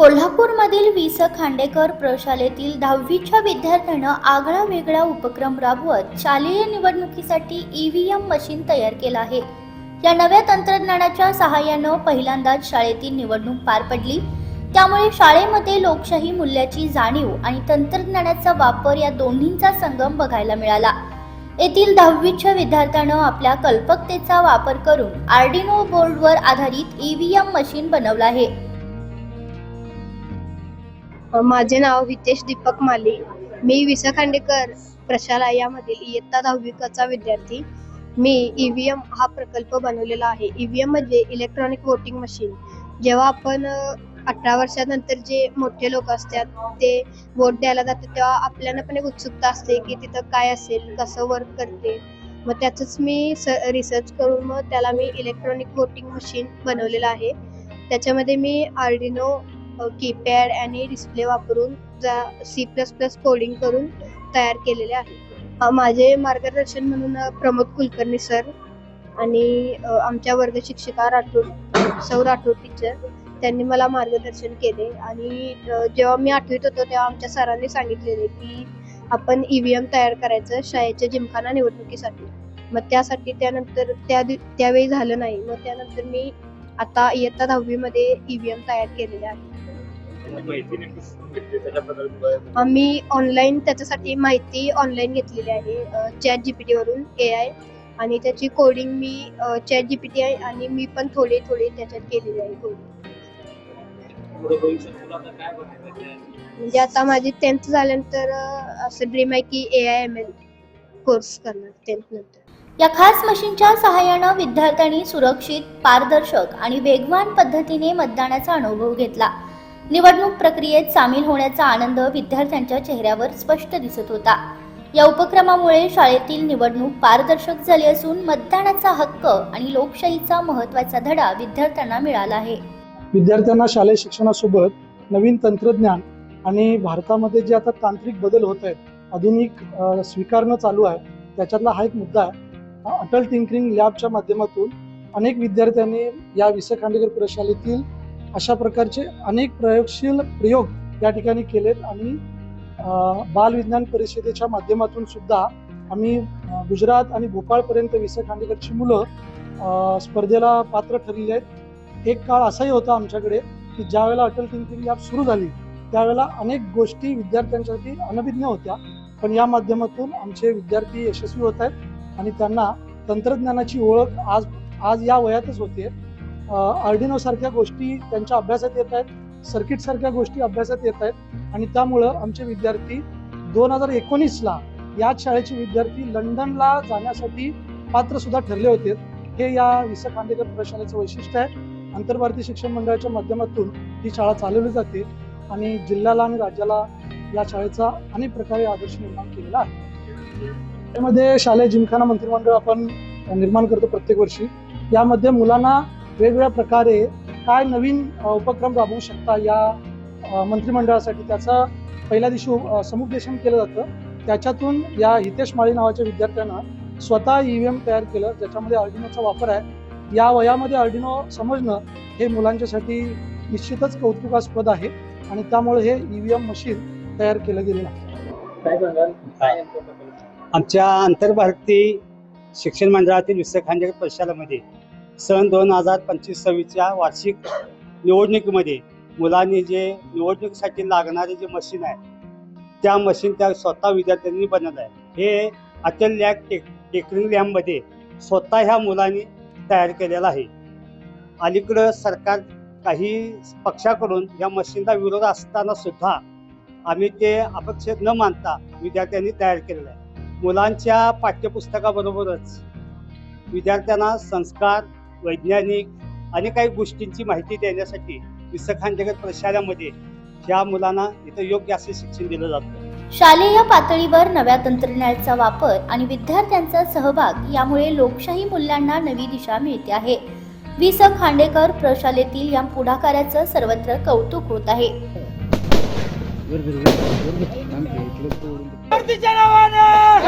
कोल्हापूरमधील विस खांडेकर प्रशालेतील दहावीच्या विद्यार्थ्यानं आगळा वेगळा उपक्रम राबवत शालेय निवडणुकीसाठी ईव्हीएम मशीन तयार केलं आहे. या नव्या तंत्रज्ञानाच्या सहाय्यानं पहिल्यांदाच शाळेतील निवडणूक पार पडली. त्यामुळे शाळेमध्ये लोकशाही मूल्याची जाणीव आणि तंत्रज्ञानाचा वापर या दोन्हींचा संगम बघायला मिळाला. येथील दहावीच्या विद्यार्थ्यानं आपल्या कल्पकतेचा वापर करून आर्डिनो बोर्डवर आधारित ईव्हीएम मशीन बनवलं आहे. माझे नाव हितेश दीपक माली. मी विसा खांडेकर प्रशालयामधील इयत्ता दहावीचा विद्यार्थी. मी ईव्हीएम हा प्रकल्प बनवलेला आहे. ईव्हीएम म्हणजे इलेक्ट्रॉनिक वोटिंग मशीन जेव्हा आपण अठरा वर्षानंतर जे मोठे लोक असतात ते वोट द्यायला जातात तेव्हा आपल्याला पण एक उत्सुकता असते की तिथं काय असेल कसं वर्क करते. मग त्याचंच मी स रिसर्च करून मग त्याला मी इलेक्ट्रॉनिक वोटिंग मशीन बनवलेलं आहे. त्याच्यामध्ये मी आर्डिनो कीपॅड आणि डिस्प्ले वापरून जा सी प्लस प्लस कोडिंग करून तयार केलेले आहे. माझे मार्गदर्शन म्हणून प्रमोद कुलकर्णी सर आणि आमच्या वर्ग शिक्षिका राठोड सौ राठोड टीचर त्यांनी मला मार्गदर्शन केले. आणि जेव्हा मी आठवीत होतो तेव्हा आमच्या सरांनी सांगितलेले की आपण ईव्हीएम तयार करायचं शाळेच्या जिमखाना निवडणुकीसाठी. मग त्यासाठी त्यानंतर त्या त्यावेळी झालं नाही. मग त्यानंतर मी आता इयत्ता दहावीमध्ये ईव्हीएम तयार केलेले आहे. आम्ही ऑनलाईन त्याच्यासाठी माहिती ऑनलाईन घेतलेली आहे चॅट जीपीटी वरून ए आय आणि त्याची कोडिंग मी चॅट जीपीटी आहे आणि मी पण थोडे थोडे त्याच्यात केलेली आहे कोडिंग? म्हणजे आता माझी टेन्थ झाल्यानंतर असं ड्रीम आहे की A I M L course करणार टेन्थ नंतर. या खास मशीनच्या सहाय्यानं विद्यार्थ्यांनी सुरक्षित पारदर्शक आणि वेगवान पद्धतीने मतदानाचा अनुभव घेतला. निवडणूक प्रक्रियेत सामील होण्याचा आनंद विद्यार्थ्यांच्या चेहऱ्यावर स्पष्ट दिसत होता. या उपक्रमामुळे शाळेतील निवडणूक पारदर्शक झाली असून मतदानाचा हक्क आणि लोकशाहीचा महत्त्वाचा धडा विद्यार्थ्यांना मिळाला आहे. विद्यार्थ्यांना शालेय शिक्षणासोबत नवीन तंत्रज्ञान आणि भारतामध्ये जे आता तांत्रिक बदल होत आहेत आधुनिक स्वीकारणं चालू आहे त्याच्यातला हा एक मुद्दा आहे. अटल टिंकरिंग लॅबच्या माध्यमातून अनेक विद्यार्थ्यांनी या विस खांडेकर प्रशालेतील अशा प्रकारचे अनेक प्रयोगशील प्रयोग या ठिकाणी केलेत. आणि बालविज्ञान परिषदेच्या माध्यमातून सुद्धा आम्ही गुजरात आणि भोपाळपर्यंत विस खांडेकरची मुलं स्पर्धेला पात्र ठरलेली आहेत. एक काळ असाही होता आमच्याकडे की ज्यावेळेला अटल टिंकरिंग ॲप सुरू झाली त्यावेळेला अनेक गोष्टी विद्यार्थ्यांसाठी अनभिज्ञ होत्या. पण या माध्यमातून आमचे विद्यार्थी यशस्वी होत आहेत आणि त्यांना तंत्रज्ञानाची ओळख आज आज या वयातच होते आर्डिनो सारख्या गोष्टी त्यांच्या अभ्यासात येत आहेत सर्किट सारख्या गोष्टी अभ्यासात येत आहेत. आणि त्यामुळं आमचे विद्यार्थी दोन हजार एकोणीसला याच शाळेचे विद्यार्थी लंडनला जाण्यासाठी पात्र सुद्धा ठरले होते. हे या विस खांडेकर प्रशालेचं वैशिष्ट्य आहे. आंतरभारतीय शिक्षण मंडळाच्या माध्यमातून ही शाळा चालवली जाते आणि जिल्ह्याला आणि राज्याला या शाळेचा अनेक प्रकारे आदर्श निर्माण केलेला आहे. त्यामध्ये शालेय जिमखाना मंत्रिमंडळ आपण निर्माण करतो प्रत्येक वर्षी. यामध्ये मुलांना वेगवेगळ्या प्रकारे काय नवीन उपक्रम राबवू शकता या मंत्रिमंडळासाठी त्याचा पहिल्या दिवशी समुपदेशन केलं जातं. त्याच्यातून या हितेश माळी नावाच्या विद्यार्थ्यांना स्वतः ईव्हीएम तयार केलं ज्याच्यामध्ये अर्डिनोचा वापर आहे. या वयामध्ये अर्डिनो समजणं हे मुलांच्यासाठी निश्चितच कौतुकास्पद आहे आणि त्यामुळे हे ईव्हीएम मशीन तयार केलं गेलेलं आहे? आमच्या आंतरभारतीय शिक्षण मंडळातील विस खांडेकर प्रशालामध्ये सन दोन हजार पंचवीस सव्वीसच्या वार्षिक निवडणुकीमध्ये मुलांनी जे निवडणुकीसाठी लागणारे जे मशीन आहे त्या मशीन त्या स्वतः विद्यार्थ्यांनी बनवलं आहे हे अटल लॅब टेक टेक्निक लॅबमध्ये स्वतः ह्या मुलांनी तयार केलेलं आहे. अलीकडं सरकार काही पक्षाकडून या मशीनला विरोध असताना सुद्धा आम्ही ते अपेक्षित न मानता विद्यार्थ्यांनी तयार केलेलं आहे. मुलांच्या पाठ्यपुस्तकाबरोबरच विद्यार्थ्यांना संस्कार वैज्ञानिक आणि काही गोष्टींची माहिती देण्यासाठी विसखांजगत प्रशाल्यामध्ये ह्या मुलांना इथं योग्य असे शिक्षण दिलं जातं शालेय पातळीवर नव्या तंत्रज्ञानाचा वापर आणि विद्यार्थ्यांचा सहभाग यामुळे लोकशाही मूल्यांना नवी दिशा मिळते आहे वि स खांडेकर प्रशालेतील या पुढाकाराचं सर्वत्र कौतुक होत आहे नावानं